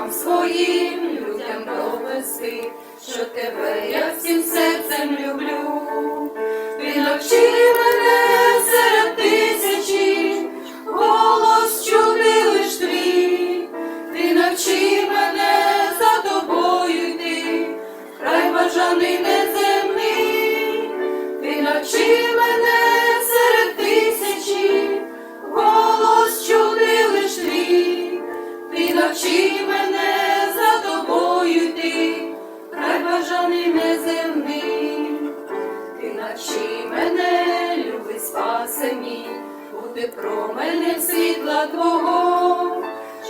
Словам своїм людям довести, що тебе я всім серцем люблю, ти навчи мене серед тисячі, голос чути лиш твій, ти навчи мене за тобою йти, край бажаний не бути променем світла Твого,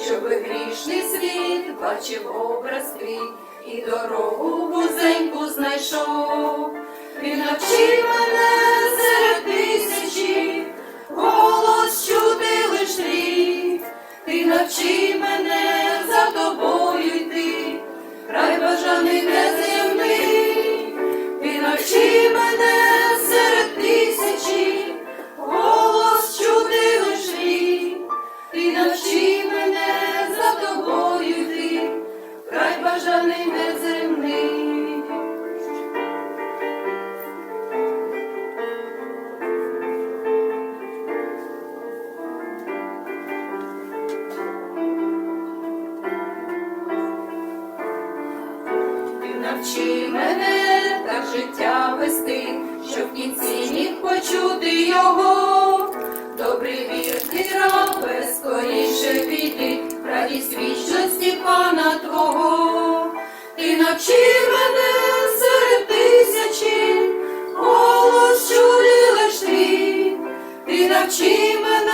щоб грішний світ бачив образ твій і дорогу вузеньку знайшов. Ти навчи мене навчи мене так життя вести, щоб в кінці міг почути його. Добрий вірний рабе, скоріше піди, в радість вічності пана Твого. Ти навчи мене серед тисячі, голос чули лиш твій. Ти навчи мене